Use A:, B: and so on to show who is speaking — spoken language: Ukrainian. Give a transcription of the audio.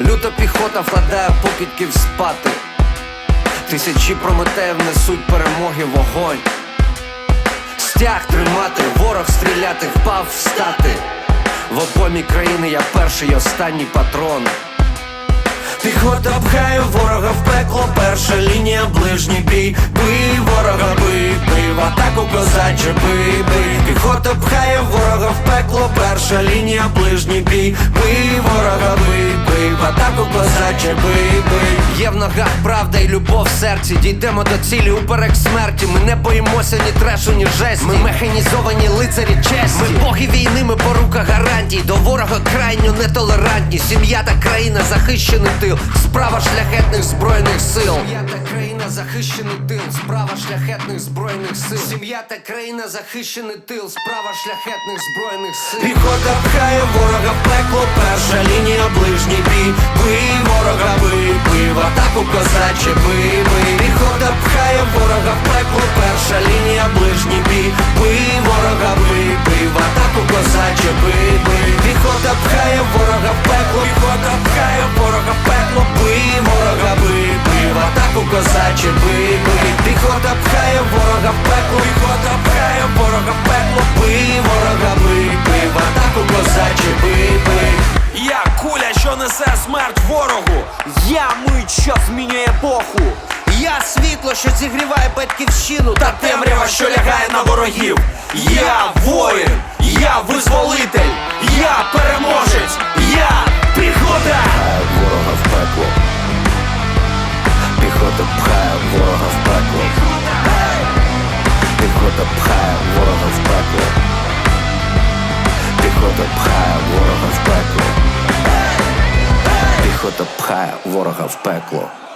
A: Люта піхота вкладає покидьків спати. Тисячі прометеїв несуть перемоги вогонь. Стяг тримати, ворог стріляти, впав встати. В обомі країни я перший і останній патрон. Піхота пхає ворога в пекло, перша лінія, ближній бій. Бий ворога, бий, бий, в атаку козаче, бий, бий. Піхота пхає ворога в пекло, перша лінія, ближній бій. Бий ворога, бий, ногах правда і любов в серці. Дійдемо до цілі уперек смерті. Ми не боїмося ні трешу, ні жесті. Ми механізовані лицарі честі. Ми боги війни, ми порука гарантій. До ворога крайньо нетолерантні. Сім'я та країна захищений тил. Справа шляхетних збройних сил. Сім'я та країна захищений тил. Справа шляхетних збройних сил. Сім'я та країна захищений тил. Справа шляхетних збройних сил. Піхота пхає ворога пекло. Перша козаче, бий, бий. Піхота пхає ворога в пекло. Піхота пхає ворога в пекло. Бий ворога, бий, бий, в атаку козаче, бий, бий. Піхота пхає ворога в пекло. Піхота пхає ворога в пекло. Бий ворога, бий, бий, в атаку козаче, бий.
B: Я куля, що несе смерть ворогу. Я мить, що змінює епоху.
A: Я світло, що зігріває батьківщину
B: Та темрява, що лягає на ворогів. Я воїн, я визволитель, я переможець, я піхота.
C: ворога в пекло. Піхота пхає ворога в пекло. Піхота пхає ворога в пекло. Піхота пхає ворога в пекло. Піхота пхає ворога в пекло.